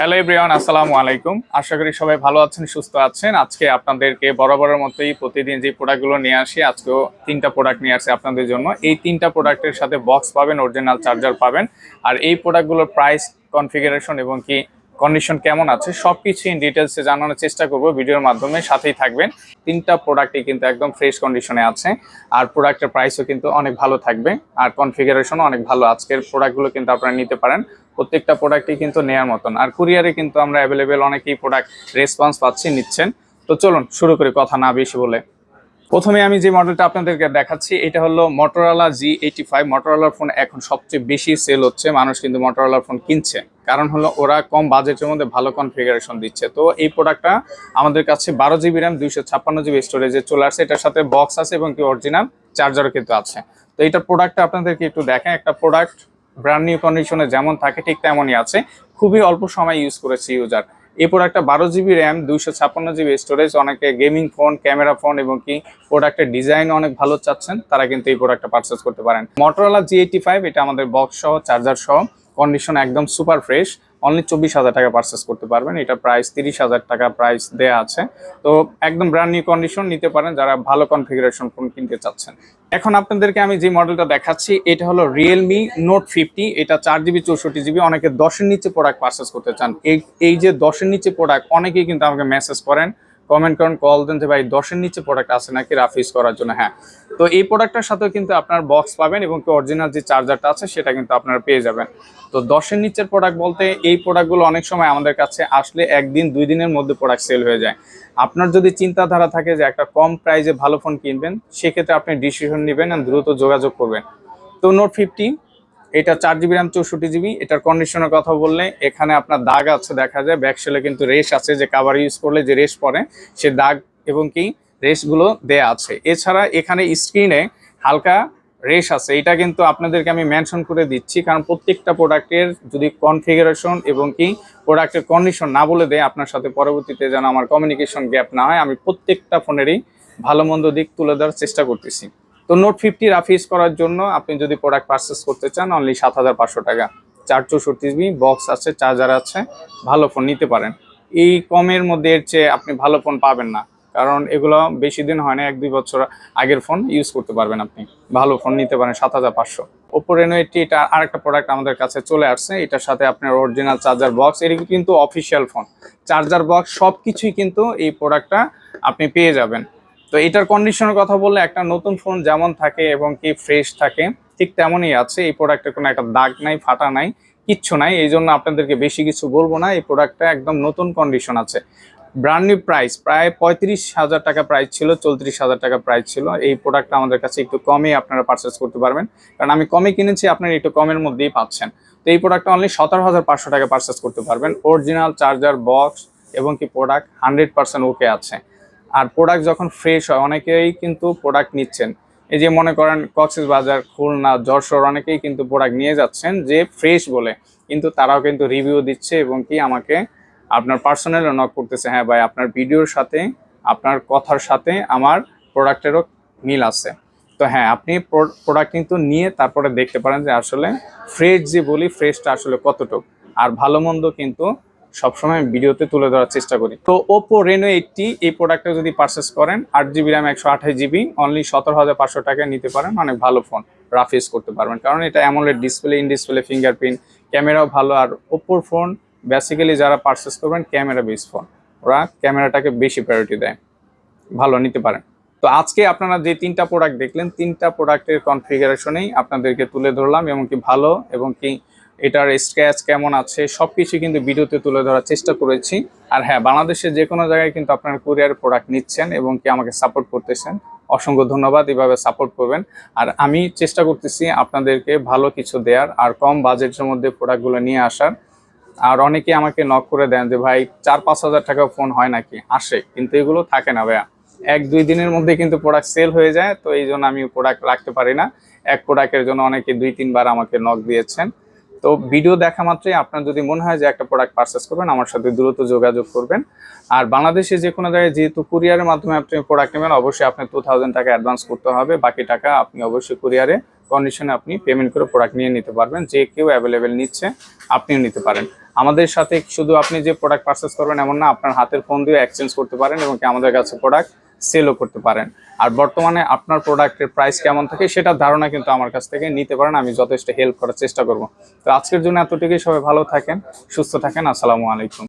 Hello everyone আসসালামু আলাইকুম। আশা করি সবাই ভালো আছেন, সুস্থ আছেন। আজকে আপনাদেরকে বরাবরের মতোই প্রতিদিন যে প্রোডাক্টগুলো নিয়ে আসি, আজকেও তিনটা প্রোডাক্ট নিয়ে আসি আপনাদের জন্য। এই তিনটা প্রোডাক্টের সাথে বক্স পাবেন অরিজিনাল চার্জার পাবেন। আর এই প্রোডাক্টগুলোর প্রাইস কনফিগারেশন এবং কি কন্ডিশন কেমন আছে সব কিছু ইন ডিটেলসে জানানোর চেষ্টা করব ভিডিওর মাধ্যমে, সাথেই থাকবেন। তিনটা প্রোডাক্টই কিন্তু একদম ফ্রেশ কন্ডিশনে আছে। আর প্রোডাক্টের প্রাইসও কিন্তু অনেক ভালো থাকবে। আর কনফিগারেশনও অনেক ভালো। আজকের প্রোডাক্টগুলো কিন্তু আপনারা নিতে পারেন। প্রত্যেকটা প্রোডাক্টই কিন্তু নেয়ার মতন। আর কুরিয়ারে কিন্তু আমরা অ্যাভেলেবেল অনেকেই প্রোডাক্ট রেসপন্স পাচ্ছি, নিচ্ছেন। তো চলুন, শুরু করি কথা না বেশি বলে। প্রথমে আমি যে মডেলটা আপনাদেরকে দেখাচ্ছি, এটা হলো মটোরোলা জি এইটি ফাইভ মটোরোলার ফোন এখন সবচেয়ে বেশি সেল হচ্ছে, মানুষ কিন্তু মটোরোলার ফোন কিনছে। কারণ হলো ওরা কম বাজেটের মধ্যে ভালো কনফিগারেশন দিচ্ছে। তো এই প্রোডাক্টটা আমাদের কাছে বারো জিবি র্যাম দুইশো ছাপ্পান্ন জিবি স্টোরেজে চলে আসছে। এটার সাথে বক্স আছে এবং কি অরিজিনাল চার্জারও কিন্তু আছে। তো এইটার প্রোডাক্টটা আপনাদেরকে একটু দেখেন একটা প্রোডাক্ট ব্র্যান্ড নিউ কন্ডিশনে যেমন থাকে, ঠিক তেমনই আছে। খুবই অল্প সময় ইউজ করেছে ইউজার এই প্রোডাক্টটা বারো জিবি র্যাম দুইশো ছাপ্পান্ন জিবি স্টোরেজ অনেকে গেমিং ফোন ক্যামেরা ফোন এবং কি প্রোডাক্টের ডিজাইন অনেক ভালো চাচ্ছেন, তারা কিন্তু এই প্রোডাক্টটা পারচেস করতে পারেন। মটোরোলা জি এইটি ফাইভ এটা আমাদের বক্স সহ চার্জার সহ। কন্ডিশন একদম সুপার ফ্রেশ অনলি চব্বিশ হাজার টাকা পারচেস করতে পারবেন। এটা প্রাইস তিরিশ হাজার টাকা প্রাইস দেয়া আছে। তো একদম ব্র্যান্ড নিউ কন্ডিশন নিতে পারেন, যারা ভালো কনফিগারেশন ফোন কিনতে চাচ্ছেন। এখন আপনাদেরকে আমি যে মডেলটা দেখাচ্ছি, এটা হলো রিয়েলমি নোট ফিফটি এটা চার জিবি চৌষট্টি জিবি অনেকে দশের নিচে প্রোডাক্ট পারচেস করতে চান। এই এই যে দশের নিচে প্রোডাক্ট অনেকেই কিন্তু আমাকে মেসেজ করেন কমেন্ট করেন কল দেন যে ভাই, দশের নিচে প্রোডাক্ট আছে নাকি রাফ ইউজ করার জন্য হ্যাঁ। তো এই প্রোডাক্টটার সাথেও কিন্তু আপনার বক্স পাবেন এবং অরিজিনাল যে চার্জারটা আছে, সেটা কিন্তু আপনারা পেয়ে যাবেন। তো দশের নিচের প্রোডাক্ট বলতে এই প্রোডাক্টগুলো অনেক সময় আমাদের কাছে আসলে একদিন, দুই দিনের মধ্যে প্রোডাক্ট সেল হয়ে যায়। আপনার যদি চিন্তাধারা থাকে যে একটা কম প্রাইসে ভালো ফোন কিনবেন, সেক্ষেত্রে আপনি ডিসিশন নেবেন দ্রুত যোগাযোগ করবেন। তো নোট ফিফটি এটা চার জিবি র্যাম চৌষট্টি জিবি। এটার কন্ডিশনের কথা বললে এখানে আপনার দাগ আছে, দেখা যায়। ব্যাকসেলে কিন্তু রেশ আছে, যে কাভার ইউজ করলে যে রেশ পড়ে, সে দাগ এবং কি রেশগুলো দেয়া আছে। এছাড়া এখানে স্ক্রিনে হালকা রেশ আছে। এটা কিন্তু আপনাদেরকে আমি মেনশন করে দিচ্ছি, কারণ প্রত্যেকটা প্রোডাক্টের যদি কনফিগারেশন এবং কি প্রোডাক্টের কন্ডিশন না বলে দেয়, আপনার সাথে পরবর্তীতে যেন আমার কমিউনিকেশন গ্যাপ না হয়, আমি প্রত্যেকটা ফোনেরই ভালো মন্দ দিক তুলে দেওয়ার চেষ্টা করতেছি। তো নোট ফিফটি রাফিস করার জন্য আপনি যদি প্রোডাক্ট পারচেস করতে চান অনলি সাত হাজার পাঁচশো টাকা। চার চৌষট্টি জিবি বক্স আছে চার্জার আছে, ভালো ফোন নিতে পারেন। এই কমের মধ্যে এর চেয়ে আপনি ভালো ফোন পাবেন না। কারণ এগুলো বেশি দিন হয় না, এক দুই বছর আগের ফোন ইউজ করতে পারবেন আপনি। ভালো ফোন নিতে পারেন সাত হাজার পাঁচশো। ওপো রেনো এইটটি এটা আরেকটা প্রোডাক্ট আমাদের কাছে চলে আসছে, এটার সাথে আপনার অরিজিনাল চার্জার বক্স এটি কিন্তু অফিসিয়াল ফোন চার্জার বক্স সব কিছুই কিন্তু এই প্রোডাক্টটা আপনি পেয়ে যাবেন। তো এটার কন্ডিশনের কথা বললে একটা নতুন ফোন যেমন থাকে এবং কি ফ্রেশ থাকে, ঠিক তেমনই আছে। এই প্রোডাক্টের কোনো একটা দাগ নাই, ফাটা নাই, কিচ্ছু নাই। এই জন্য আপনাদেরকে বেশি কিছু বলব না। এই প্রোডাক্টটা একদম নতুন কন্ডিশন আছে। ব্র্যান্ড নিউ প্রাইস প্রায় পঁয়ত্রিশ হাজার টাকা প্রাইস ছিল চৌত্রিশ হাজার টাকা প্রাইস ছিল। এই প্রোডাক্টটা আমাদের কাছে একটু কমে আপনারা পারচেস করতে পারবেন। কারণ আমি কমে কিনেছি, আপনারা একটু কমের মধ্যেই পাচ্ছেন। তো এই প্রোডাক্টটা অনলি সতেরো হাজার পাঁচশো টাকা পারচেস করতে পারবেন। অরিজিনাল চার্জার বক্স এবং কি প্রোডাক্ট হান্ড্রেড পার্সেন্ট ওকে আছে। আর প্রোডাক্ট যখন ফ্রেশ হয়, অনেকেই কিন্তু প্রোডাক্ট নিচ্ছেন। এই যে মনে করেন কক্সেস বাজার, খুলনা, যশোর অনেকেই কিন্তু প্রোডাক্ট নিয়ে যাচ্ছেন যে ফ্রেশ বলে। কিন্তু তারাও কিন্তু রিভিউ দিচ্ছে এবং কি আমাকে আপনার পার্সোনালি নক করতেছে হ্যাঁ ভাই, আপনার ভিডিওর সাথে, আপনার কথার সাথে আমার প্রোডাক্টেরও মিল আছে। তো হ্যাঁ আপনি প্রোডাক্ট কিন্তু নিয়ে তারপরে দেখতে পারেন যে আসলে ফ্রেশ যে বলি ফ্রেশটা আসলে কতটুকু। আর ভালো মন্দ কিন্তু সবসময় ভিডিওতে তুলে ধরার চেষ্টা করি। তো ওপো রেনো এইটটি এই প্রোডাক্টটা যদি পারচেস করেন, আট জিবি র্যাম একশো আঠাশ জিবি অনলি সতেরো হাজার পাঁচশো টাকায় নিতে পারেন, অনেক ভালো ফোন রাফ ইউজ করতে পারবেন। কারণ এটা AMOLED display in display fingerprint ক্যামেরাও ভালো, আর ওপোর ফোন বেসিক্যালি যারা পারচেস করবেন ক্যামেরা বেস ফোন ওরা ক্যামেরাটাকে বেশি প্রায়োরিটি দেয়, ভালো নিতে পারেন। তো আজকে আপনারা যে তিনটা প্রোডাক্ট দেখলেন, তিনটা প্রোডাক্টের কনফিগারেশনেই আপনাদেরকে তুলে ধরলাম, এবং কি ভালো, এবং কি এটার স্ক্র্যাচ কেমন আছে সব কিছু কিন্তু ভিডিওতে তুলে ধরার চেষ্টা করেছি। আর হ্যাঁ বাংলাদেশের যে কোনো জায়গায় কিন্তু আপনারা কুরিয়ার প্রোডাক্ট নিচ্ছেন এবং কি আমাকে সাপোর্ট করতেছেন, অসংখ্য ধন্যবাদ, এভাবে সাপোর্ট করবেন। আর আমি চেষ্টা করতেছি আপনাদেরকে ভালো কিছু দেওয়ার আর কম বাজেটের মধ্যে প্রোডাক্টগুলো নিয়ে আসার। আর অনেকে আমাকে নক করে দেন যে, ভাই, চার পাঁচ হাজার টাকা ফোন হয় নাকি? আসে, কিন্তু এগুলো থাকে না ভাইয়া। এক দুই দিনের মধ্যে কিন্তু প্রোডাক্ট সেল হয়ে যায়, তো এই জন্য আমি প্রোডাক্ট রাখতে পারি না। এক প্রোডাক্টের জন্য অনেকে দুই তিনবার আমাকে নক দিয়েছেন। তো ভিডিও দেখা মাত্রই আপনার যদি মনে হয় যে একটা প্রোডাক্ট পারচেস করবেন, আমার সাথে দ্রুত যোগাযোগ করবেন। আর বাংলাদেশে যে কোনো জায়গায় যেহেতু কুরিয়ারের মাধ্যমে আপনি প্রোডাক্ট নেবেন, অবশ্যই আপনার টু থাউজেন্ড টাকা অ্যাডভান্স করতে হবে। বাকি টাকা আপনি অবশ্যই কুরিয়ারে কন্ডিশনে আপনি পেমেন্ট করে প্রোডাক্ট নিয়ে নিতে পারবেন। যে কেউ অ্যাভেলেবেল নিচ্ছে, আপনিও নিতে পারেন। আমাদের সাথে শুধু আপনি যে প্রোডাক্ট পারচেস করবেন এমন না, আপনার হাতের ফোন দিয়ে এক্সচেঞ্জ করতে পারেন এবং কি আমাদের কাছে প্রোডাক্ট সেলও করতে পারেন। আর বর্তমানে আপনার প্রোডাক্টের প্রাইস কেমন থাকে সেটার ধারণা কিন্তু আমার কাছ থেকে নিতে পারেন, আমি যথেষ্ট হেল্প করার চেষ্টা করব। তো আজকের জন্য এতটুকুই, সবাই ভালো থাকেন, সুস্থ থাকেন, আসসালামু আলাইকুম।